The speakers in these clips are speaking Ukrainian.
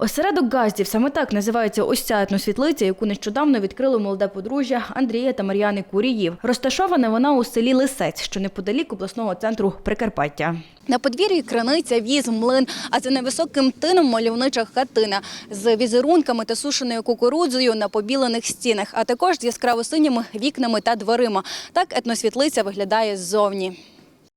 Осередок газдів саме так називається ось ця етносвітлиця, яку нещодавно відкрили молоде подружжя Андрія та Мар'яни Куріїв. Розташована вона у селі Лисець, що неподалік обласного центру Прикарпаття. На подвір'ї криниця, віз, млин, а за невисоким тином мальовнича хатина з візерунками та сушеною кукурудзою на побілених стінах, а також з яскраво синіми вікнами та дверима. Так етносвітлиця виглядає ззовні.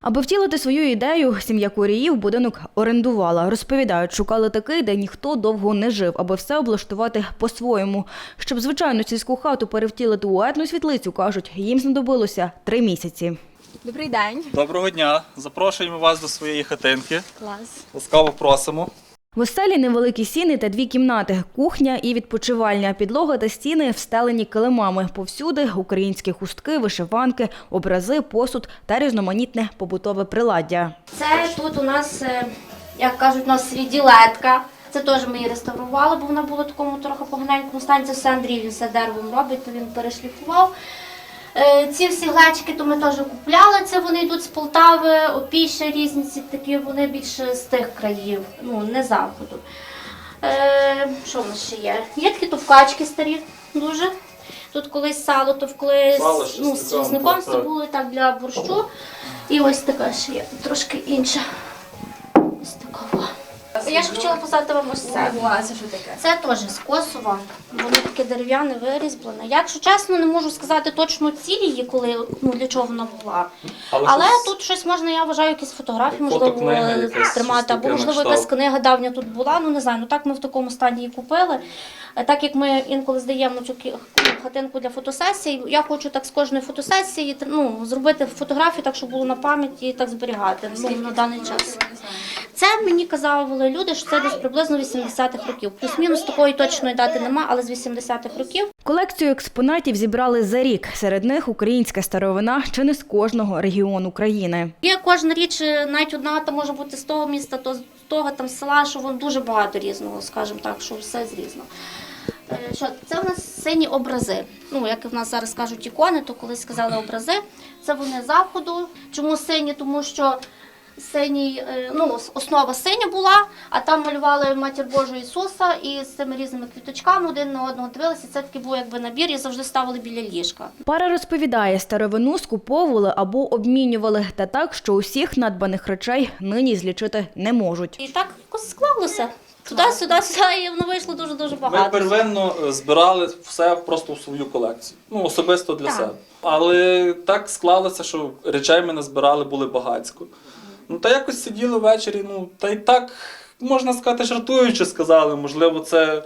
Аби втілити свою ідею, сім'я Куріїв будинок орендувала. Розповідають, шукали такий, де ніхто довго не жив, аби все облаштувати по-своєму. Щоб звичайну сільську хату перевтілити у етносвітлицю, кажуть, їм знадобилося три місяці. Добрий день. Доброго дня! Запрошуємо вас до своєї хатинки. Клас. Ласкаво просимо. В оселі невеликі сіни та дві кімнати, кухня і відпочивальня, підлога та стіни встелені килимами. Повсюди українські хустки, вишиванки, образи, посуд та різноманітне побутове приладдя. Це тут у нас, е, як кажуть, у нас свіділетка. Це теж ми її реставрували, бо вона була такому трохи поганенькому стані. Це все Андрій він все деревом робить, то він перешліфував. Е, Ці всі глечики то ми теж купляли. Це вони йдуть з Полтави, опіші різні ці такі, вони більше з тих країв, ну не заходу. Е, що в нас ще є? Є такі товкачки старі, дуже. Тут колись сало товкли Сало з, з ну, з чесником, чесником, це так. було так для борщу. І ось така ще є, трошки інша. Я ж хотіла показати вам ось це. це що таке? Це теж з Косова. Воно таке дерев'яне вирізблене. Якщо чесно, не можу сказати точно цілі її, коли ну для чого вона була. Але Але, щось- тут щось можна, я вважаю, якісь фотографії Фотокнига можливо якась, тримати, або можливо якась кшталт. книга давня тут була. Ну не знаю. Ну так ми в такому стані її купили. Е, Так як ми інколи здаємо цю кі- хатинку для фотосесії, я хочу так з кожної фотосесії ну, зробити фотографію, так щоб було на пам'яті і так зберігати ну, на даний час. Це мені казали люди, що це десь приблизно 80-х років. Плюс-мінус такої точної дати нема, але з 80-х років. Колекцію експонатів зібрали за рік. Серед них українська старовина чи не з кожного регіону країни. Є кожна річ, е, навіть одна там може бути з того міста, то з того там села, що воно дуже багато різного, скажімо так, що все з різного. Е, Що це в нас сині образи. Ну, як і в нас зараз кажуть ікони, то колись сказали образи. Це вони заходу. Чому сині? Тому що синій, е, ну, основа синя була, а там малювали матір Божу Ісуса і з цими різними квіточками один на одного дивилися. Це такий був якби набір і завжди ставили біля ліжка. Пара розповідає, старовину скуповували або обмінювали, та так, що усіх надбаних речей нині злічити не можуть. І так якось склалося. Туди, сюди, сюди, і воно вийшло дуже-дуже багато. Ми первинно е, збирали все просто в свою колекцію. Ну, особисто для Так. себе. Але так склалося, що речей ми назбирали були багацько. Ну, та якось сиділи ввечері, ну, та й так, можна сказати, жартуючи сказали, можливо, це.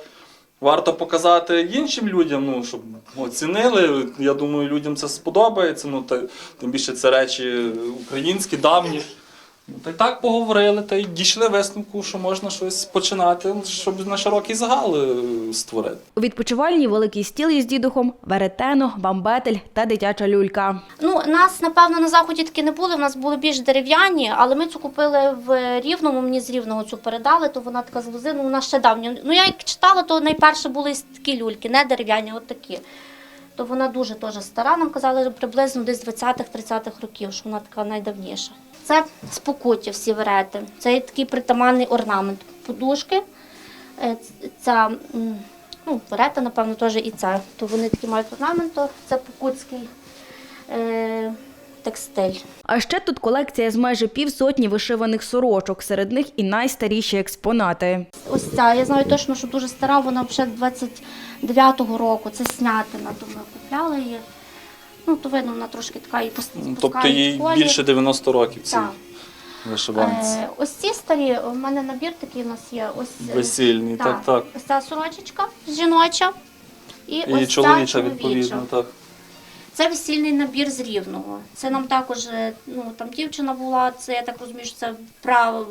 Варто показати іншим людям, ну, щоб оцінили. Я думаю, людям це сподобається. Ну, та, тим більше це речі українські, давні. Ну, та й так поговорили, та й дійшли висновку, що можна щось починати, щоб на широкий загал е, створити. У відпочивальні великий стіл із дідухом, веретено, бамбетель та дитяча люлька. Ну, нас, напевно, на заході такі не були, в нас були більш дерев'яні, але ми цю купили в Рівному, мені з Рівного цю передали, то вона така з лозину, вона ще давня. Ну, я як читала, то найперше були такі люльки, не дерев'яні, от такі. То вона дуже теж стара, нам казали приблизно десь 20-30-х років, що вона така найдавніша. Це спокуття, всі верети. Це є такий притаманний орнамент. Подушки, е, ця ну, верета, напевно, теж і ця. То вони такі мають орнамент, то це покутський е, текстиль. А ще тут колекція з майже півсотні вишиваних сорочок, серед них і найстаріші експонати. Ось ця, я знаю точно, що дуже стара, вона вже 29-го року. Це снятина, то ми купляли її. Ну, то видно, вона трошки така і пос- Тобто їй колір. більше 90 років цій Так. вишиванці. Е, ось ці старі, у мене набір такий у нас є. Ось е, Весільний, так, так. Ось ця сорочечка жіноча. І, І ось чоловіча, відповідно, так. Це весільний набір з рівного. Це нам також, е, ну там дівчина була, це я так розумію, що це прав,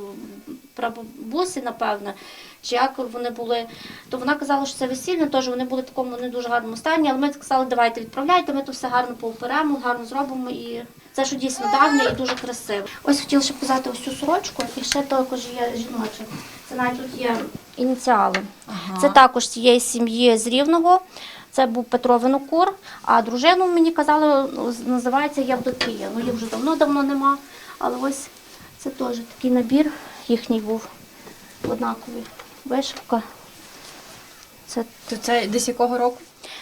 прабабусі, напевне. Чи як вони були, то вона казала, що це весільне, теж вони були в такому не дуже гарному стані, але ми сказали, давайте відправляйте, ми то все гарно поуперемо, гарно зробимо і це що дійсно давнє і дуже красиво. Ось хотіла ще показати ось цю сорочку, і ще також є жіноча. Це навіть тут є ініціали. Це також цієї сім'ї з Рівного. Це був Петро Винокур, а дружину мені казали, називається Явдокія. Ну, їх вже давно-давно нема. Але ось це теж такий набір їхній був однаковий. Вишивка. Це, То це десь якого року?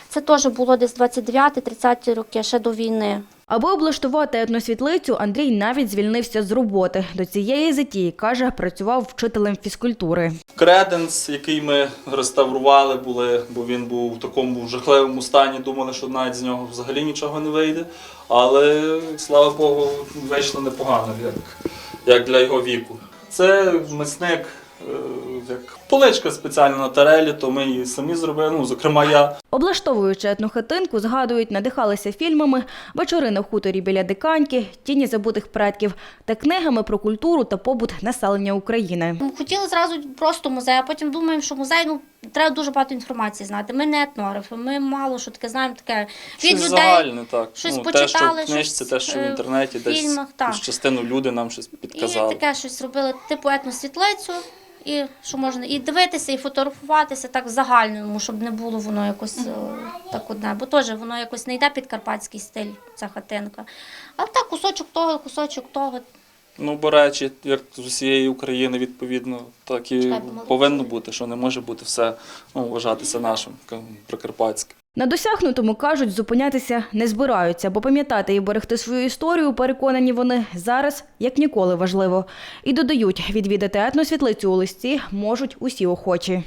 це теж було десь 29-30 роки, ще до війни. Аби облаштувати етносвітлицю, Андрій навіть звільнився з роботи. До цієї затії, каже, працював вчителем фізкультури. Креденс, який ми реставрували, були, бо він був в такому жахливому стані, думали, що навіть з нього взагалі нічого не вийде. Але слава Богу, вийшло непогано, як, як для його віку. Це мисник, е, поличка спеціальна на тарелі, то ми її самі зробили. Ну, зокрема, я. Облаштовуючи етнохатинку, згадують, надихалися фільмами «Вечори на хуторі біля Диканьки», «Тіні забутих предків» та книгами про культуру та побут населення України. Ми Хотіли зразу просто музей, а потім думаємо, що музей ну треба дуже багато інформації знати. Ми не етнографи, ми мало що таке знаємо таке від Щось людей. загальне, так. щось ну, те, що в книжці, щось, те, що в інтернеті, в десь фільмах, так. частину люди нам щось І підказали. таке щось робили, типу етносвітлицю, і що можна і дивитися, і фотографуватися так в загальному, щоб не було воно якось е, так одне. Бо теж воно якось не йде під карпатський стиль, ця хатинка. А так кусочок того, кусочок того. Ну, бо речі, як з усієї України, відповідно, так і Чекай, повинно бути, що не може бути все ну, вважатися нашим прикарпатським. На досягнутому, кажуть, зупинятися не збираються, бо пам'ятати і берегти свою історію, переконані вони, зараз як ніколи важливо. І додають, відвідати етносвітлицю у листі можуть усі охочі.